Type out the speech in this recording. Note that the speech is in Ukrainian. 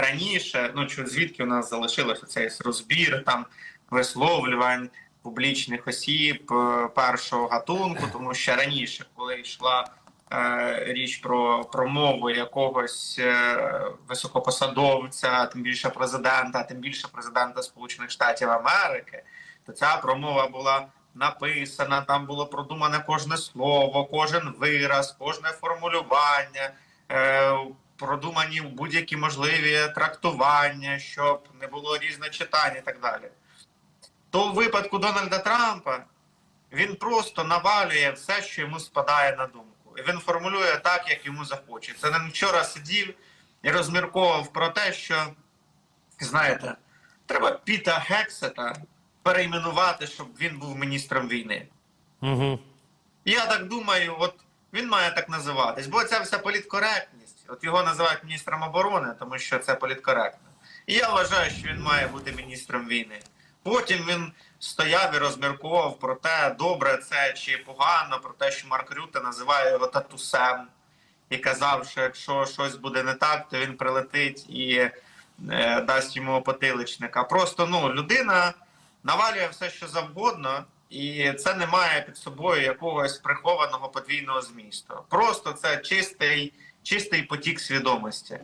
раніше, ну звідки у нас залишилося цей розбір там висловлювань публічних осіб е, першого гатунку, тому що раніше, коли йшла е, річ про промову якогось е, високопосадовця, тим більше президента, тим більше президента Сполучених Штатів Америки, то ця промова була написана, там було продумане кожне слово, кожен вираз, кожне формулювання. Е, продумані будь-які можливі трактування, щоб не було різночитань і так далі. То в випадку Дональда Трампа він просто навалює все, що йому спадає на думку. І він формулює так, як йому захочеться. Він вчора сидів і розмірковував про те, що, знаєте, треба Піта Гексета перейменувати, щоб він був міністром війни. Угу. Я так думаю, от він має так називатись, бо ця вся політкоректність. От його називають міністром оборони, тому що це політкоректно. І я вважаю, що він має бути міністром війни. Потім він стояв і розмірковував про те, добре це чи погано, про те, що Марк Рюте називає його татусем, і казав, що якщо щось буде не так, то він прилетить і е, дасть йому потиличника. Просто ну людина навалює все, що завгодно, і це не має під собою якогось прихованого подвійного змісту. Просто це чистий, чистий потік свідомості.